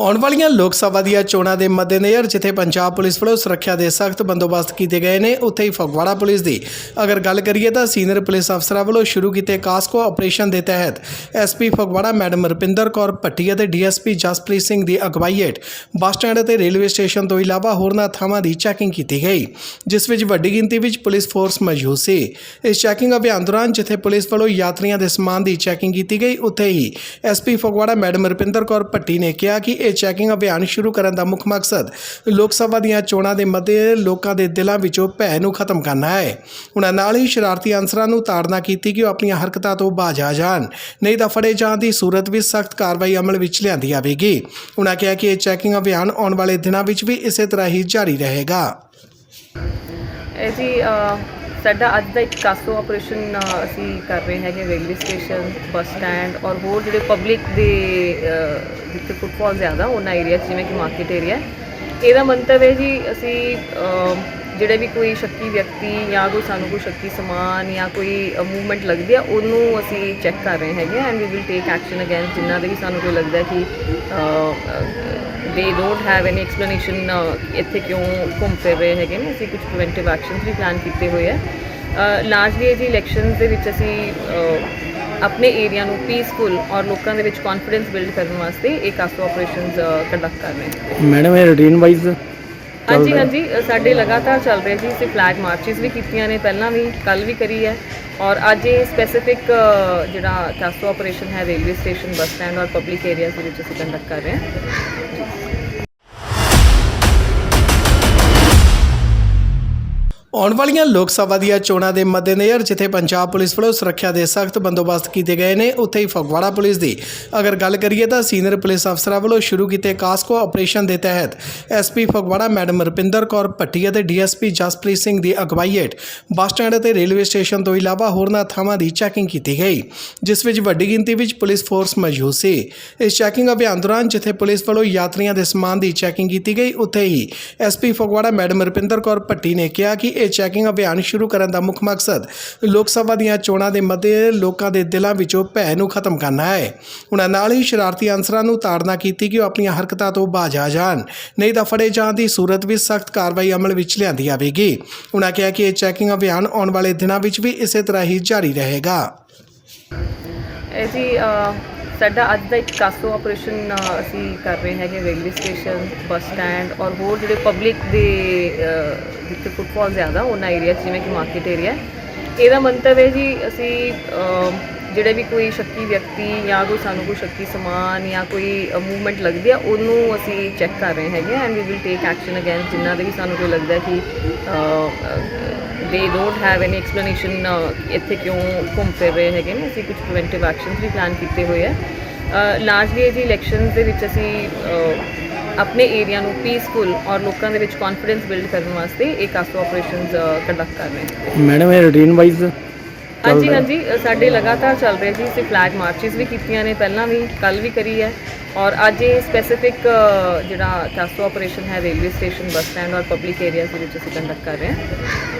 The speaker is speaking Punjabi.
ਆਉਣ ਵਾਲੀਆਂ ਲੋਕ ਸਭਾ ਦੀਆਂ ਚੋਣਾਂ ਦੇ ਮੱਦੇਨਜ਼ਰ ਜਿੱਥੇ ਪੰਜਾਬ ਪੁਲਿਸ ਵੱਲੋਂ ਸੁਰੱਖਿਆ ਦੇ ਸਖਤ ਬੰਦੋਬਸਤ ਕੀਤੇ ਗਏ ਨੇ, ਉੱਥੇ ਹੀ ਫਗਵਾੜਾ ਪੁਲਿਸ ਦੀ। ਅਗਰ ਗੱਲ ਕਰੀਏ ਤਾਂ ਸੀਨੀਅਰ ਪੁਲਿਸ ਅਫਸਰਾਂ ਵੱਲੋਂ ਸ਼ੁਰੂ ਕੀਤੇ ਕਾਸਕੋ ਆਪਰੇਸ਼ਨ ਦੇ ਤਹਿਤ ਐਸਪੀ ਫਗਵਾੜਾ ਮੈਡਮ ਰੁਪਿੰਦਰ ਕੌਰ ਭੱਟੀ ਅਤੇ ਡੀਐਸਪੀ ਜਸਪ੍ਰੀਤ ਸਿੰਘ ਦੀ ਅਗਵਾਈ ਹੇਠ ਬੱਸ ਸਟੈਂਡ ਅਤੇ ਰੇਲਵੇ ਸਟੇਸ਼ਨ ਤੋਂ ਇਲਾਵਾ ਹੋਰਨਾਂ ਥਾਵਾਂ ਦੀ ਚੈਕਿੰਗ ਕੀਤੀ ਗਈ, ਜਿਸ ਵਿੱਚ ਵੱਡੀ ਗਿਣਤੀ ਵਿੱਚ ਪੁਲਿਸ ਫੋਰਸ ਮੌਜੂਦ ਸੀ। ਇਸ ਚੈਕਿੰਗ ਅਭਿਆਨ ਦੌਰਾਨ ਜਿੱਥੇ ਪੁਲਿਸ ਵੱਲੋਂ ਯਾਤਰੀਆਂ ਦੇ ਸਮਾਨ ਦੀ ਚੈਕਿੰਗ ਕੀਤੀ ਗਈ, ਉੱਥੇ ਹੀ ਐਸਪੀ ਫਗਵਾੜਾ ਮੈਡਮ ਰੁਪਿੰਦਰ ਕੌਰ ਭੱਟੀ ਨੇ ਕਿਹਾ ਕਿ ਇਹ ਚੈਕਿੰਗ ਅਭਿਆਨ ਸ਼ੁਰੂ ਕਰਨ ਦਾ ਮੁੱਖ ਮਕਸਦ ਲੋਕ ਸਭਾ ਦੀਆਂ ਚੋਣਾਂ ਦੇ ਮੱਦੇ ਲੋਕਾਂ ਦੇ ਦਿਲਾਂ ਵਿੱਚੋਂ ਭੈ ਨੂੰ ਖਤਮ ਕਰਨਾ ਹੈ। ਉਹਨਾਂ ਨਾਲ ਹੀ ਸ਼ਰਾਰਤੀ ਅਨਸਰਾਂ ਨੂੰ ਤਾੜਨਾ ਕੀਤੀ ਕਿ ਉਹ ਆਪਣੀਆਂ ਹਰਕਤਾਂ ਤੋਂ ਬਾਜ ਆ ਜਾਣ। ਨਹੀਂ ਤਾਂ ਫੜੇ ਜਾਣ ਦੀ ਸੂਰਤ ਵਿੱਚ ਸਖਤ ਕਾਰਵਾਈ ਅਮਲ ਵਿੱਚ ਲਿਆਂਦੀ ਜਾਵੇਗੀ। ਉਹਨਾਂ ਕਿਹਾ ਕਿ ਇਹ ਚੈਕਿੰਗ ਅਭਿਆਨ ਆਉਣ ਵਾਲੇ ਦਿਨਾਂ ਵਿੱਚ ਵੀ ਇਸੇ ਤਰ੍ਹਾਂ ਹੀ ਜਾਰੀ ਰਹੇਗਾ। ਜੀ ਸਾਡਾ ਅੱਜ ਦਾ ਇੱਕ ਕਾਸੋ ਆਪਰੇਸ਼ਨ ਅਸੀਂ ਕਰ ਰਹੇ ਹੈਗੇ ਰੇਲਵੇ ਸਟੇਸ਼ਨ ਬੱਸ ਸਟੈਂਡ ਔਰ ਹੋਰ ਜਿਹੜੇ ਪਬਲਿਕ ਦੇ ਅ, ਜਿੱਥੇ ਫੁੱਟਫਾਲ ਜ਼ਿਆਦਾ ਉਹਨਾਂ ਏਰੀਆ ਜਿਵੇਂ ਕਿ ਮਾਰਕੀਟ ਏਰੀਆ ਇਹਦਾ ਮੰਤਵ ਹੈ ਜੀ ਅਸੀਂ ਜਿਹੜੇ ਵੀ ਕੋਈ ਸ਼ੱਕੀ ਵਿਅਕਤੀ ਜਾਂ ਕੋਈ ਸਾਨੂੰ ਕੋਈ ਸ਼ੱਕੀ ਸਮਾਨ ਜਾਂ ਕੋਈ ਮੂਵਮੈਂਟ ਲੱਗਦੀ ਆ ਉਹਨੂੰ ਅਸੀਂ ਚੈੱਕ ਕਰ ਰਹੇ ਹੈਗੇ and we will take action against ਜਿਨ੍ਹਾਂ ਦੇ ਵੀ ਸਾਨੂੰ ਕੋਈ ਲੱਗਦਾ ਕਿ they don't have any explanation ਇੱਥੇ ਕਿਉਂ ਘੁੰਮ ਫਿਰ ਰਹੇ ਹੈਗੇ ਨੇ? ਅਸੀਂ ਕੁਝ ਪ੍ਰੀਵੈਂਟਿਵ ਐਕਸ਼ਨਸ ਵੀ ਪਲਾਨ ਕੀਤੇ ਹੋਏ ਆ। ਲਾਰਜਲੀ ਜੀ ਇਲੈਕਸ਼ਨਸ ਦੇ ਵਿੱਚ ਅਸੀਂ ਆਪਣੇ ਏਰੀਆ ਨੂੰ ਪੀਸਫੁਲ ਔਰ ਲੋਕਾਂ ਦੇ ਵਿੱਚ ਕੌਨਫੀਡੈਂਸ ਬਿਲਡ ਕਰਨ ਵਾਸਤੇ ਇਹ ਕਾਸੋ ਆਪਰੇਸ਼ਨਸ ਕੰਡਕਟ ਕਰ ਰਹੇ ਹਾਂ। ਮੈਡਮ ਇਹ ਰੂਟੀਨ ਵਾਈਜ਼ ਹਾਂਜੀ ਹਾਂਜੀ ਸਾਡੇ ਲਗਾਤਾਰ ਚੱਲ ਰਿਹਾ ਜੀ ਅਸੀਂ ਫਲੈਗ ਮਾਰਚਸ ਵੀ ਕੀਤੀਆਂ ਨੇ ਪਹਿਲਾਂ ਵੀ ਕੱਲ ਵੀ ਕਰੀ ਹੈ। ਔਰ ਅੱਜ ਇਹ ਸਪੈਸੀਫਿਕ ਜਿਹੜਾ ਕਾਸੋ ਆਪਰੇਸ਼ਨ ਹੈ ਰੇਲਵੇ ਸਟੇਸ਼ਨ ਬੱਸ ਸਟੈਂਡ ਔਰ ਪਬਲਿਕ ਏਰੀਆਜ਼ ਦੇ ਵਿੱਚ ਅਸੀਂ ਕੰਡਕਟ ਕਰ ਰਹੇ ਹਾਂ। Thank you. ਆਉਣ ਵਾਲੀਆਂ ਲੋਕ ਸਭਾ ਦੀਆਂ ਚੋਣਾਂ ਦੇ ਮੱਦੇਨਜ਼ਰ, ਜਿੱਥੇ ਪੰਜਾਬ ਪੁਲਿਸ ਵੱਲੋਂ ਸੁਰੱਖਿਆ ਦੇ ਸਖਤ ਬੰਦੋਬਸਤ ਕੀਤੇ ਗਏ ਨੇ, ਉੱਥੇ ਹੀ ਫਗਵਾੜਾ ਪੁਲਿਸ ਦੀ। ਅਗਰ ਗੱਲ ਕਰੀਏ ਤਾਂ ਸੀਨੀਅਰ ਪੁਲਿਸ ਅਫਸਰਾਂ ਵੱਲੋਂ ਸ਼ੁਰੂ ਕੀਤੇ ਕਾਸਕੋ ਆਪਰੇਸ਼ਨ ਦੇ ਤਹਿਤ ਐਸਪੀ ਫਗਵਾੜਾ ਮੈਡਮ ਰੁਪਿੰਦਰ ਕੌਰ ਭੱਟੀ ਅਤੇ ਡੀਐਸਪੀ ਜਸਪ੍ਰੀਤ ਸਿੰਘ ਦੀ ਅਗਵਾਈ ਹੇਠ ਬੱਸ ਸਟੈਂਡ ਅਤੇ ਰੇਲਵੇ ਸਟੇਸ਼ਨ ਤੋਂ ਇਲਾਵਾ ਹੋਰਨਾਂ ਥਾਵਾਂ ਦੀ ਚੈਕਿੰਗ ਕੀਤੀ ਗਈ, ਜਿਸ ਵਿੱਚ ਵੱਡੀ ਗਿਣਤੀ ਵਿੱਚ ਪੁਲਿਸ ਫੋਰਸ ਮੌਜੂਦ ਸੀ। ਇਸ ਚੈਕਿੰਗ ਅਭਿਆਨ ਦੌਰਾਨ ਜਿੱਥੇ ਪੁਲਿਸ ਵੱਲੋਂ ਯਾਤਰੀਆਂ ਦੇ ਸਮਾਨ ਦੀ ਚੈਕਿੰਗ ਕੀਤੀ ਗਈ, ਉੱਥੇ ਹੀ ਐਸਪੀ ਫਗਵਾੜਾ ਮੈਡਮ ਰੁਪਿੰਦਰ ਕੌਰ ਭੱਟੀ ਨੇ ਕਿਹਾ ਕਿ ਇਹ ਚੈਕਿੰਗ ਅਭਿਆਨ ਸ਼ੁਰੂ ਕਰਨ ਦਾ ਮੁੱਖ ਮਕਸਦ ਲੋਕ ਸਭਾ ਦੀਆਂ ਚੋਣਾਂ ਦੇ ਮੱਦੇ ਲੋਕਾਂ ਦੇ ਦਿਲਾਂ ਵਿੱਚੋਂ ਭੈ ਨੂੰ ਖਤਮ ਕਰਨਾ ਹੈ। ਉਹਨਾਂ ਨਾਲ ਹੀ ਸ਼ਰਾਰਤੀ ਅਨਸਰਾਂ ਨੂੰ ਤਾੜਨਾ ਕੀਤੀ ਕਿ ਉਹ ਆਪਣੀਆਂ ਹਰਕਤਾਂ ਤੋਂ ਬਾਜ ਆ ਜਾਣ। ਨਹੀਂ ਤਾਂ ਫੜੇ ਜਾਣ ਦੀ ਸੂਰਤ ਵਿੱਚ ਸਖਤ ਕਾਰਵਾਈ ਅਮਲ ਵਿੱਚ ਲਿਆਂਦੀ ਜਾਵੇਗੀ। ਉਹਨਾਂ ਕਿਹਾ ਕਿ ਇਹ ਚੈਕਿੰਗ ਅਭਿਆਨ ਆਉਣ ਵਾਲੇ ਦਿਨਾਂ ਵਿੱਚ ਵੀ ਇਸੇ ਤਰ੍ਹਾਂ ਹੀ ਜਾਰੀ ਰਹੇਗਾ। ਜੀ ਸਾਡਾ ਅੱਜ ਦਾ ਇੱਕ ਕਾਸੋ ਆਪਰੇਸ਼ਨ ਅਸੀਂ ਕਰ ਰਹੇ ਹੈਗੇ ਰੇਲਵੇ ਸਟੇਸ਼ਨ ਬੱਸ ਸਟੈਂਡ ਔਰ ਹੋਰ ਜਿਹੜੇ ਪਬਲਿਕ ਦੇ ਅ, ਜਿੱਥੇ ਫੁੱਟਫਾਲ ਜ਼ਿਆਦਾ ਉਹਨਾਂ ਏਰੀਆ ਜਿਵੇਂ ਕਿ ਮਾਰਕੀਟ ਏਰੀਆ ਇਹਦਾ ਮੰਤਵ ਹੈ ਜੀ, ਅਸੀਂ ਜਿਹੜੇ ਵੀ ਕੋਈ ਸ਼ੱਕੀ ਵਿਅਕਤੀ ਜਾਂ ਕੋਈ ਸਾਨੂੰ ਕੋਈ ਸ਼ੱਕੀ ਸਮਾਨ ਜਾਂ ਕੋਈ ਮੂਵਮੈਂਟ ਲੱਗਦੀ ਆ, ਉਹਨੂੰ ਅਸੀਂ ਚੈੱਕ ਕਰ ਰਹੇ ਹੈਗੇ and we will take action against ਜਿਨ੍ਹਾਂ ਦੇ ਵੀ ਸਾਨੂੰ ਕੋਈ ਲੱਗਦਾ ਕਿ they don't have any explanation ਇੱਥੇ ਕਿਉਂ ਘੁੰਮ ਫਿਰ ਰਹੇ ਹੈਗੇ ਨੇ। ਅਸੀਂ ਕੁਝ ਪ੍ਰੀਵੈਂਟਿਵ ਐਕਸ਼ਨਸ ਵੀ ਪਲਾਨ ਕੀਤੇ ਹੋਏ ਆ। ਲਾਰਜਲੀ ਇਹ ਜੀ ਇਲੈਕਸ਼ਨਸ ਦੇ ਵਿੱਚ ਅਸੀਂ ਆਪਣੇ ਏਰੀਆ ਨੂੰ ਪੀਸਫੁਲ ਔਰ ਲੋਕਾਂ ਦੇ ਵਿੱਚ ਕੌਨਫੀਡੈਂਸ ਬਿਲਡ ਕਰਨ ਵਾਸਤੇ ਇਹ ਕਾਸੋ ਆਪਰੇਸ਼ਨਸ ਕੰਡਕਟ ਕਰ ਰਹੇ ਹਾਂ। ਮੈਡਮ ਇਹ ਰੂਟੀਨ ਵਾਈਜ਼ ਹਾਂਜੀ ਹਾਂਜੀ ਸਾਡੇ ਲਗਾਤਾਰ ਚੱਲ ਰਿਹਾ ਜੀ ਅਸੀਂ ਫਲੈਗ ਮਾਰਚਸ ਵੀ ਕੀਤੀਆਂ ਨੇ ਪਹਿਲਾਂ ਵੀ ਕੱਲ ਵੀ ਕਰੀ ਹੈ। ਔਰ ਅੱਜ ਇਹ ਸਪੈਸੀਫਿਕ ਜਿਹੜਾ ਕਾਸੋ ਆਪਰੇਸ਼ਨ ਹੈ ਰੇਲਵੇ ਸਟੇਸ਼ਨ ਬੱਸ ਸਟੈਂਡ ਔਰ ਪਬਲਿਕ ਏਰੀਆਜ਼ ਦੇ ਵਿੱਚ ਅਸੀਂ ਕੰਡਕਟ ਕਰ ਰਹੇ ਹਾਂ।